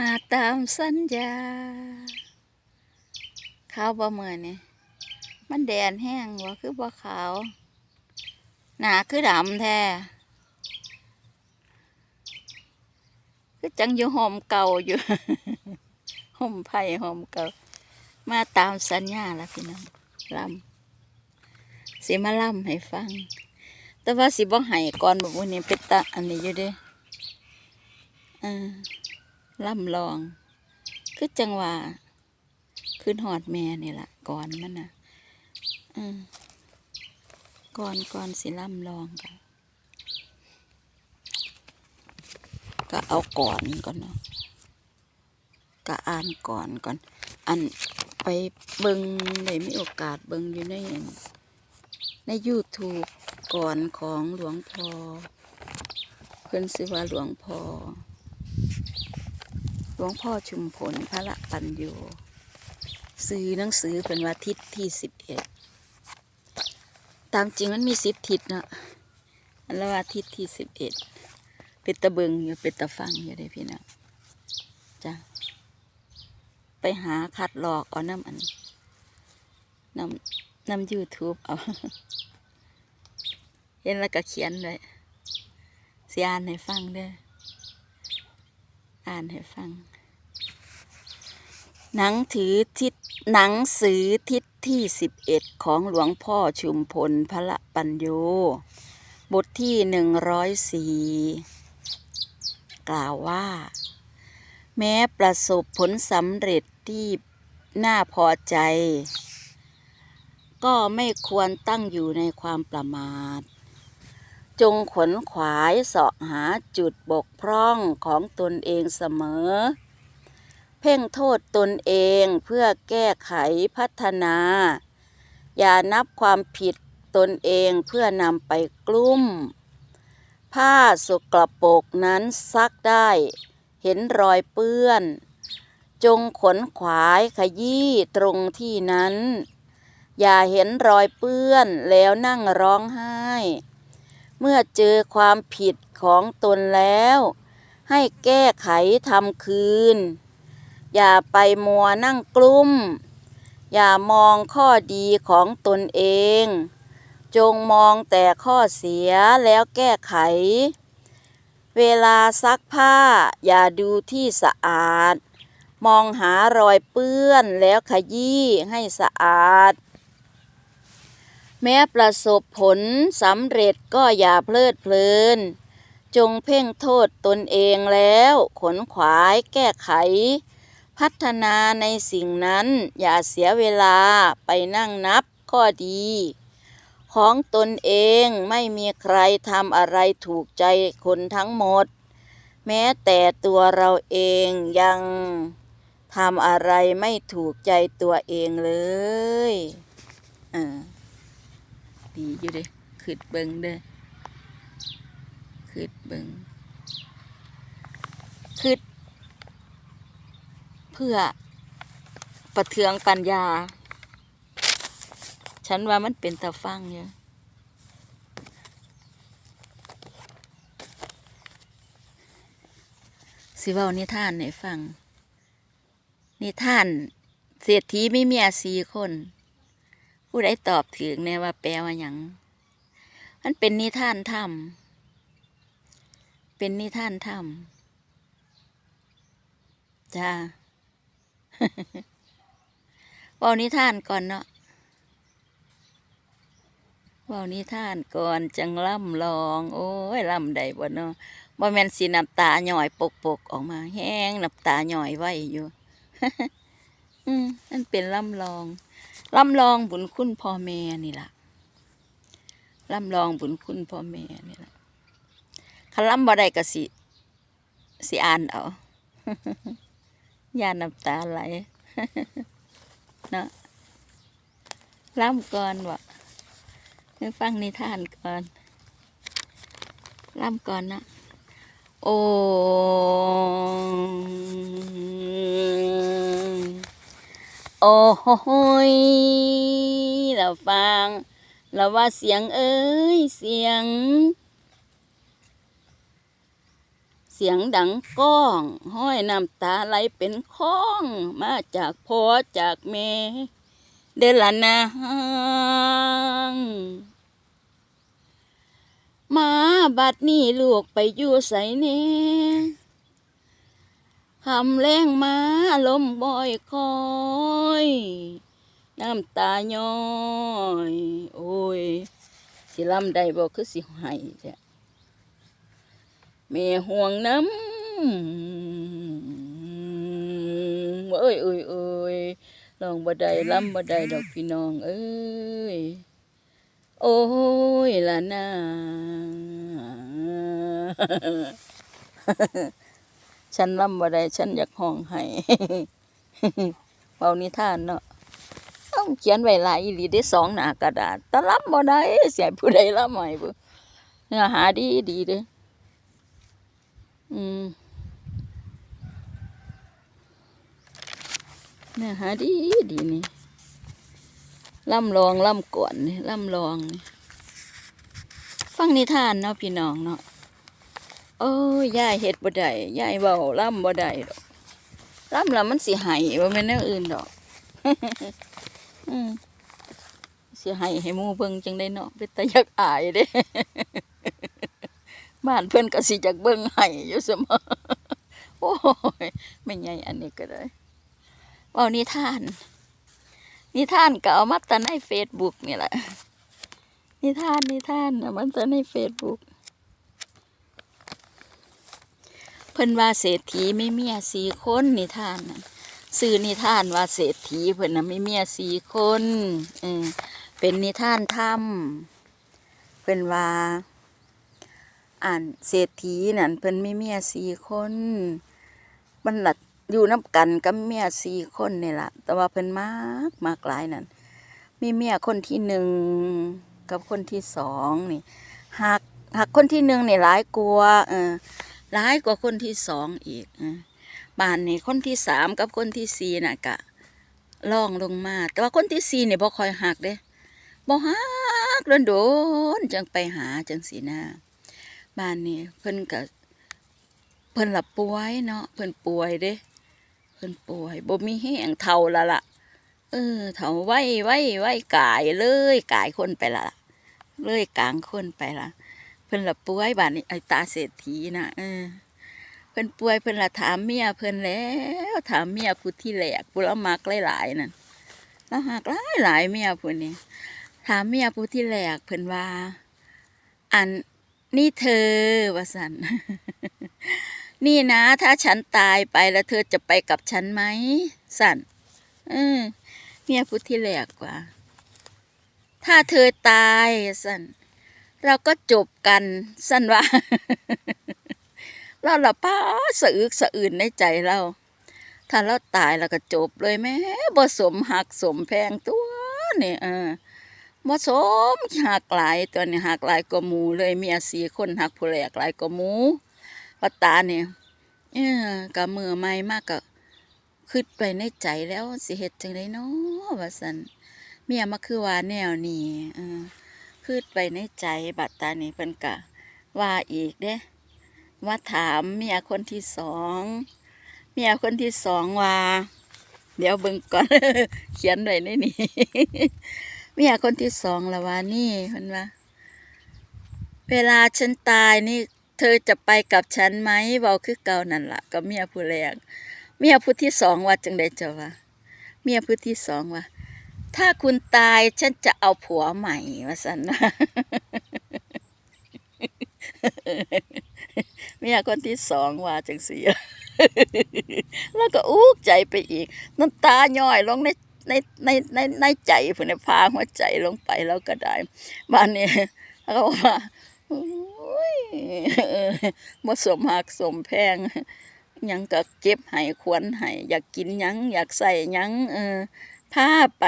มาตามสัญญาขาวบ่เมือนี่มันแดดแห้งวะคือบ่ขาวหนาคือดำแท้คือจังอยู่ห่มเก่าอยู่ห่มไผ่ห่มเก่า มาตามสัญญาละพี่น้องลำสิมาล่ำให้ฟัง แต่ว่าสิบ่ให้ก่อนบอกว่านี้เป็นตาอันนี้อยู่ด้เออ ล่ำลอง คือจังหวะขึ้นหอดแม่นี่ละก่อนมันน่ะก่อนก่อนสิล่ำลองก็ก็เอาก่อนก่อนเนาะก็อ่านก่อนก่อน อันไปเบิงได้มีโอกาสเบิงอยู่ในใน YouTube ก่อนของหลวงพ่อเพิ่นชื่อว่าหลวงพ่อ ลวงพ่อชุมพลพระปัญโยซื้อหนังสือเป็นว่าทิศที่สิบเอ็ดตามจริงมันมีสิบทิศเนาะอันละว่าทิศที่สิบเอ็ดเป็นตะเบิงอยู่เป็นตะฟังอยู่เลยพี่น้องจ้ะไปหาคัดหลอกเอาน้ำอันน้ำน้ำยูทูบเอาเห็นแล้วก็เขียนเลยสิอ่านให้ฟังเด้ออ่านให้ฟัง หนังถือทิศหนังสือทิศที่สิบเอ็ดของหลวงพ่อชุมพลพระปัญโย บทที่หนึ่งร้อยสี่กล่าวว่า แม้ประสบผลสำเร็จที่น่าพอใจ ก็ไม่ควรตั้งอยู่ในความประมาท จงขนขวายเสาะหาจุดบกพร่องของตนเองเสมอ เพ่งโทษตนเองเพื่อแก้ไขพัฒนา อย่านับความผิดตนเองเพื่อนำไปกลุ้มผ้าสกปรกนั้นซักได้ เห็นรอยเปื้อน จงขนขวายขยี้ตรงที่นั้น อย่าเห็นรอยเปื้อนแล้วนั่งร้องไห้ เมื่อเจอความผิดของตนแล้ว ให้แก้ไขทำคืน อย่าไปมัวนั่งกลุ้ม อย่ามองข้อดีของตนเอง จงมองแต่ข้อเสียแล้วแก้ไข เวลาซักผ้า อย่าดูที่สะอาด มองหารอยเปื้อนแล้วขยี้ให้สะอาด แม้ประสบผลสำเร็จก็อย่าเพลิดเพลิน จงเพ่งโทษตนเองแล้ว ขนขวายแก้ไข พัฒนาในสิ่งนั้น อย่าเสียเวลาไปนั่งนับข้อดี ของตนเองไม่มีใครทำอะไรถูกใจคนทั้งหมด แม้แต่ตัวเราเองยังทำอะไรไม่ถูกใจตัวเองเลยเออดีอยู่เด้ขึ้นเบิงเด้อขึ้นเบิงขึ้น พื่อ ประเทืองปัญญา ฉันว่ามันเป็นตาฟังอยู่ยสิเว้านิทานให้ฟัง นิทานเศรษฐีไม่เมียสี่คน ผู้ใดตอบถึงแน่ว่าแปลว่าหยังมันเป็นนิทานธรรม เป็นนิทานธรรม จ้า เว่านิทานก่อนเนาะเว่านิทานก่อนจังล่ำลอง โอ้ยล่ำใดบ่เนาะบ่แม่นสีน้ำตาหน่อยปกปกๆออกมา แห้งน้ำตาหน่อยไว้อยู่อืมนั่นเป็นล่ำลองล่ำลองบุญคุณพ่อแม่นี่ล่ะล่ำลองบุญคุณพ่อแม่นี่ล่ะคันล่ำบ่ได้ก็สิสิอ่านเอา ย่านน้ำตาไหลเนาะล่ำก่อนวะฟังนิทานก่อนล่ำก่อนนะโอ้โอ้โหยเราฟังเราว่าเสียงเอ้ยเสียง เสียงดังก้อง ห้อยน้ำตาไหลเป็นค้อง มาจากพ่อจากแม่เดอนลนางมาบัดนี้ลูกไปอยู่ใสเน่คำแรงมาลมบ่อยคอย น้ำตาย้อย โอ้ย สิลำได้บ่คือสิห้แท้ แม่ห่วงน้ำเอ้ยเอ้ยเอ้ยลองบ่ได้ลำบ่ได้ดอกพี่น้องเอ้ย โอ้ยละนาฉันลำบ่ได้ฉันอยากห้องให้เบานิทานเนาะต้องเขียนไว้หลายอีหลีได้สองหน้ากระดาษแต่รับบ่ได้เสียผู้ใดรับใหม่บ่เนื้อหาดีดีเด้อ อืมเนื้อหาดีดีนี่ล่ำลองล่ำก่อนนี่ล่ำลองนี่ฟังนิทานเนาะพี่น้องเนาะโอ้ยยายเฮ็ดบ่ได้ยายเว้าล่ำบ่ได้ดอกล่ำแล้วมันสิให้บ่แม่นแนวอื่นดอกอืมสิให้ให้มูเบิ่งจังได้เนาะเป็นตาอยากอายเด้ บ้านเพิ่อนก็สิจักเบิ่งให้อยู่เสมอโอ้ยไม่ใหญ่อันนี้ก็ได้เว้านิทาน นิทานก็เอามาแต่ใน Facebook นี่แหละ นิทานนิทานเอามันแต่ใน Facebook เพิ่นว่าเศรษฐีไม่เมียสี่คนนิทานน่ะสื่อนิทานว่าเศรษฐีเพิ่นน่ะมีเมียสี่คนเออเป็นนิทานธรรมเพิ่นว่า อ่านเศรษฐีนั่นเพิ่นมีเมียสี่คนมันหลัดอยู่น้ำกันกับเมียสี่คนนี่แหละแต่ว่าเพิ่นมากมากหลายนั่นมีเมียคนที่หนึ่งกับคนที่สองนี่หักหักคนที่หนึ่งนี่หลายกว่าเออหลายกว่าคนที่สองอีกอบ้านนี่คนที่สามกับคนที่สี่น่ะกะล่องลงมา แต่ว่าคนที่สี่เนี่ยบ่คอยหักเด้บ่หักโดนโดนๆจังไปหาจังสีหน้า บ้านนี่เพิ่นกะเพิ่นหลับป่วยเนาะเพิ่นป่วยเด้เพิ่นป่วยบ่มีแห้งเท่าละล่ะเออเท่าไว้ไว้ไว้กายเลยกายคนไปละล่ะเลยกลางคนไปละเพิ่นหลับป่วยบ้านนี้ไอ้ตาเศรษฐีนะเออเพิ่นป่วยเพิ่นละถามเมียเพิ่นแล้วถามเมียผู้ที่แหลกผู้ละมักหลายๆนั่นแล้วหักหลายหลายเมียผู้นี้ถามเมียผู้ที่แหลกเพิ่นว่า อัน นี่เธอวสัน นี่นะ ถ้าฉันตายไปแล้วเธอจะไปกับฉันไหม สันเออเมียผู้ที่แหลกกว่า ถ้าเธอตายสันเราก็จบกันสันว่าเราละป้าสะอึกสะอื่นในใจเรา ถ้าเราตายแล้วก็จบเลยแม่บ่สมหักสมแพงตัวนี่เออ บ่สมหักหลายตัวนี้หักหลายกว่าหมูเลยเมียสี่คนหักผู้แหลกหลายกว่าหมูปัตตาเนี่ยเออกะมือใหม่มากก็คิดไปในใจแล้วสิเฮ็ดจังไดเนาะว่าซั่นเมียมาคือว่าแนวนี้เออคิดไปในใจบัดตานี่เพิ่นกะว่าอีกเด้มาถามเมียคนที่สองเมียคนที่สองว่า เดี๋ยวเบิ่งก่อนเขียนไว้ในนี้ เมียคนที่สองละวานี่เพิ่นว่าเวลาฉันตายนี่ เธอจะไปกับฉันไหมเบาคือเก่านั่นละกับเมียผู้แรกเมียผู้ที่สองว่าจังไดเจ้าว่าเมียผู้ที่สองว่าถ้าคุณตายฉันจะเอาผัวใหม่ว่าสันเมียคนที่สองว่าจังสีแล้วก็อุกใจไปอีกน้ำตาย่อยลงใน ในในในในใจผู้ในพาหัวใจลงไปแล้วก็ได้บ้านนี้เขาก็ว่าโอยบ่สมหักสมแพงยังก็เก็บให้ควรให้อยากกินยัง อยากใส่ยังเออพาไป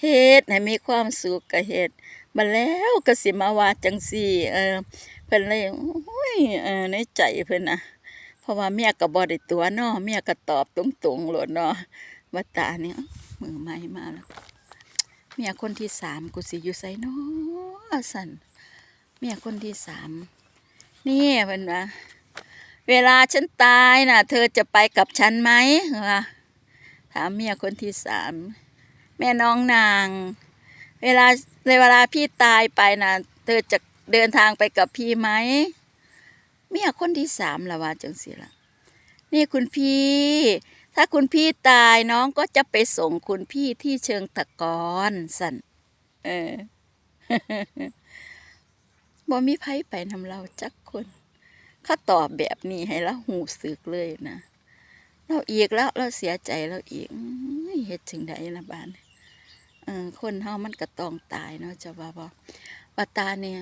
เฮ็ดให้มีความสุขก็เฮ็ดมาแล้วก็สิมาว่าจังซี่ เออ เพิ่นเลยโอ้ยเออในใจเพิ่นนะเพราะว่าเมียก็บ่ได้ตัวเนาะเมียก็ตอบตรงๆโลดเนาะว่าตาเนี่ย มือใหม่มาแล้วเมียคนที่สามกูสิอยู่ไสเนาะสั่นเมียคนที่สามนี่เพิ่นว่าเวลาฉันตายน่ะ เธอจะไปกับฉันไหมวะถามเมียคนที่สามแม่น้องนาง เวลาเวลาพี่ตายไปน่ะ เธอจะเดินทางไปกับพี่ไหมเมียคนที่สามละว่าจังสิละนี่คุณพี่ ถ้าคุณพี่ตายน้องก็จะไปส่งคุณพี่ที่เชิงตะกอนสันเออบ่มีไผไปนำเราจักคนเขาตอบแบบนี้ให้เราหูสึกเลยนะเราอีกแล้วเราเสียใจเราอีกเฮ็ดถึงใดละบานเออคนเฮามันก็ต้องตายเนาะจะว่าบ่ว่าตาเนี่ย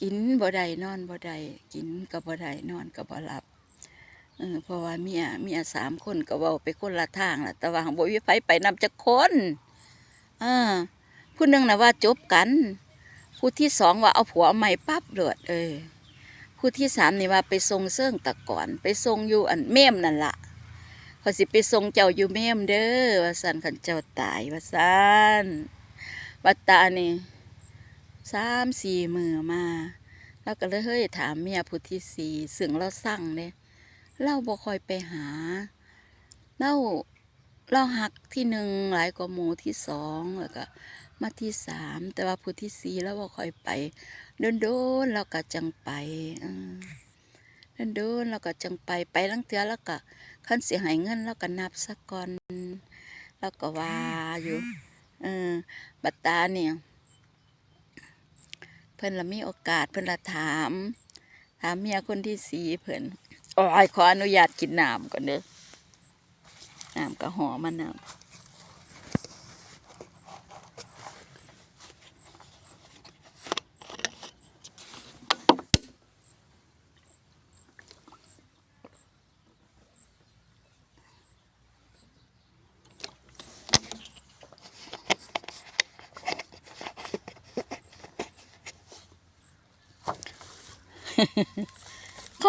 กินบ่ได้นอนบ่ได้กินก็บ่ได้นอนก็บ่หลับ เออเพราะว่าเมียเมียสามคนก็เว้าไปคนละทางล่ะแต่ว่าหั้นบ่มีไผไปนำจักคนเออผู้หนึ่งนะว่าจบกัน ผู้ที่สองว่าเอาผัวใหม่ปั๊บเลือดเออผู้ที่สามนี่ว่าไปทรงเสื่องตะก่อน ไปทรงอยู่อันเมมนั่นละเขาสิไปทรงเจ้าอยู่เมมเด้อว่าสันขันเจ้าตายว่าสันวัตตานี่สามสี่มือมา แล้วก็เลยเฮ้ยถามเมียผู้ที่สี่ซึ่งเราสั่งเนี่ย เราบ่คอยไปหาเราเราหักที่หนึ่งหลายกว่าหมูที่สองแล้วก็มาที่สามแต่ว่าผู้ที่สี่แล้วว่คอยไปโดนโดนเราก็จังไปโดนโดนเราก็จังไปไปลังเทือแล้วก็ขั้นเสียหายเงินแล้วก็นับสักก่อนแล้วก็ว่าอยู่เออบัตตาเนี่ยเพิ่นละมีโอกาสเพิ่นละถาม ถามเมียคนที่สี่เพิ่น อ้ยขออนุญาตกินน้ำก่อนเด้อน้ำก็หอมมันน้ำ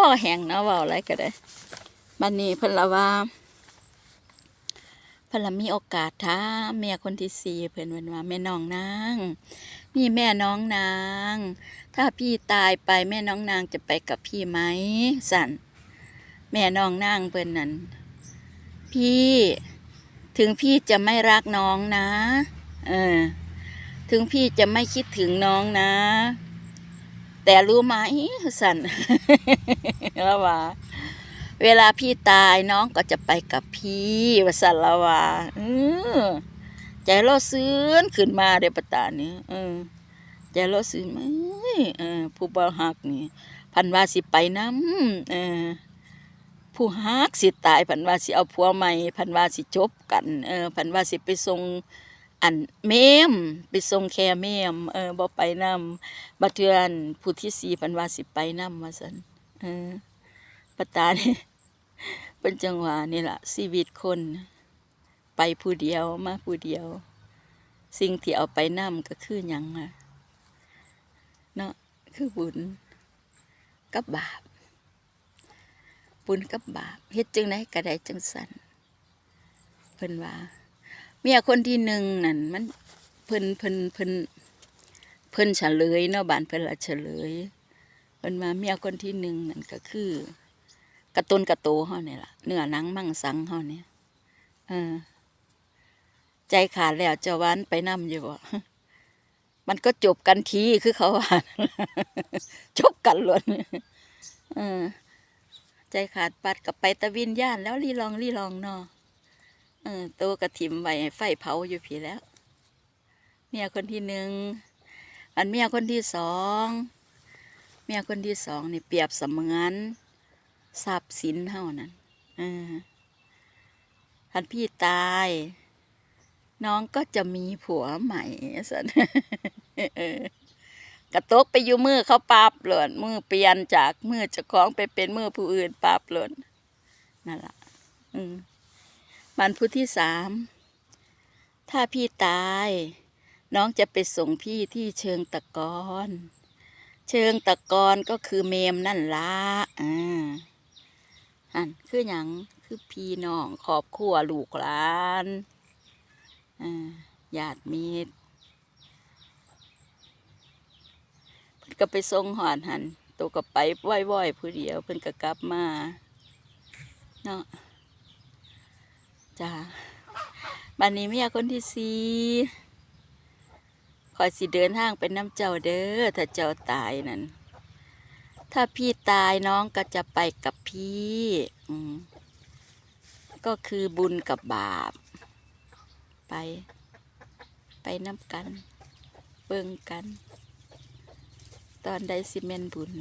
อแห้งเนาะว่าอะไรก็ได้บันนี้เพิ่นละว่าเพิ่นละมีโอกาสท้าเมียคนที่สี่เพิ่นเพิ่นว่าแม่น้องนางนี่แม่น้องนาง ถ้าพี่ตายไปแม่น้องนางจะไปกับพี่ไหมสันแม่น้องนางเพิ่นนั่นพี่ถึงพี่จะไม่รักน้องนะ เออ ถึงพี่จะไม่คิดถึงน้องนะ แต่รู้ไหมสันแล้วว่าเวลาพี่ตายน้องก็จะไปกับพี่วสันละวาเออใจเราซื้นขึ้นมาเดี๋ยวปตานี่เออใจเราซื้นไหมเออผู้บ่ฮักนี่ พันว่าสิไปน้ำเออผู้ฮักสิตาย พันว่าสิเอาผัวใหม่ พันว่าสิจบกัน เออ พันว่าสิไปส่ง อันเมมไปส่งแค่เมมเออบ่ไปนำบัดเทือนผู้ที่สี่พันว่าสิไปนำว่าสันเออปตานี่เป็นจังหวะนี่ล่ะชีวิตคนไปผู้เดียวมาผู้เดียว สิ่งที่เอาไปนำก็คือหยังอะเนาะคือบุญกับบาป บุญกับบาปเฮ็ดจังไดก็ได้จังสันเพิ่นว่า เมียคนที่หนึ่งนั่นมันเพิ่นเพิ่นเพิ่นเพิ่นเฉลยเนาะบ้านเพิ่นละเฉลยเพิ่นมาเมียคนที่หนึ่งนั่นก็คือ กระตุนกระโตเฮานี่ล่ะเนื้อหนังมั่งสังเฮาเนี่ยเออ ใจขาดแล้วเจ้าวันไปนำอยู่บ่มันก็จบกันทีคือเขาว่าจบกันล้วนเออ ใจขาดปัดกับไปตะวินย่านแล้วลีลองลีลองเนาะ เออโตกระถิ่มไว้ให้ไฟเผาอยู่ผีแล้ว เมียคนที่หนึ่งอันเมียคนที่สองเมียคนที่สองนี่เปรียบเสมือนทรัพย์สินเท่านั้นออท่านพี่ตาย น้องก็จะมีผัวใหม่สันกระตกไปอยู่มือเขาปาบหล่นมือเปลี่ยนจากมือเจะคล้าของไปเป็นมือผู้อื่นปาบหล่นนั่นแหละอืม มันผู้ที่สาม ถ้าพี่ตาย น้องจะไปส่งพี่ที่เชิงตะกอนเชิงตะกอนก็คือเมมนั่นละอ่าอันคืออย่างคือพี่น้องครอบครัวลูกหลานอ่าญาติมิตรเพิ่นก็ไปส่งหอนหันตัวก็ไปว่อยๆผู้เดียวเพิ่นก็กลับมาเนาะ จ้าบัดนี้เมียคนที่สี่ขอยสิเดินทางไปน้ำเจ้าเด้อถ้าเจ้าตายนั่นถ้าพี่ตายน้องก็จะไปกับพี่ก็คือบุญกับบาป ไป ไปน้ำกัน เบิ่งกัน ตอนใดสิเมนบุญ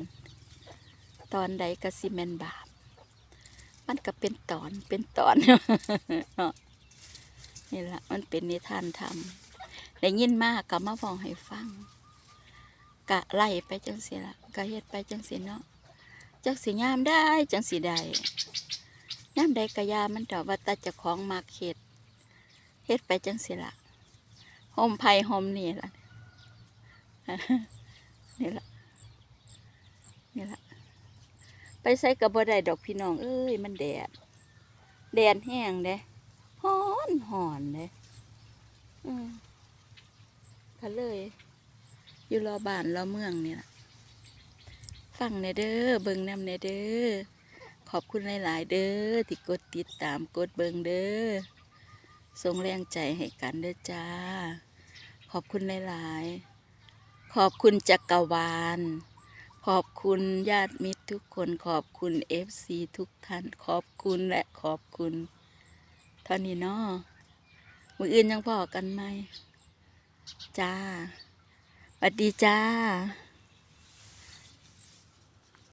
ตอนใดก็สิเมนบาป มันก็เป็นตอนเป็นตอนเนาะนี่ละมันเป็นนิทานธรรมได้ยินมากก็มาฟองให้ฟังกะไล่ไปจังสิละกะเฮ็ดไปจังสิเนาะจังสิยามได้จังสิได้ยามใดกะยามันดอกว่าตาจะของมาเฮ็ดเฮ็ดไปจังสิละห่มไผ่ห่มนี่ล่ะนี่ละนี่ละ ใส่กับบ่ได้ดอกพี่น้อง เอ้ย มันแดด แดดแห้งเด้ฮ้อนหอนเด้อืมก็เลย อยู่รอบ้านรอเมืองเนี่ล่ะฟังในเด้อเบิ่งน้ำในเด้อขอบคุณหลาย ๆ เด้อที่กดติดตามกดเบิ่งเด้อส่งแรงใจให้กันเด้อจ้า ขอบคุณหลาย ๆ ขอบคุณจักรวาล ขอบคุณญาติมิตร ทุกคนขอบคุณเอฟซีทุกท่านขอบคุณและขอบคุณเท่านี้เนาะมืออื่นยังพอกันไหมจ้าสวัสดีจ้า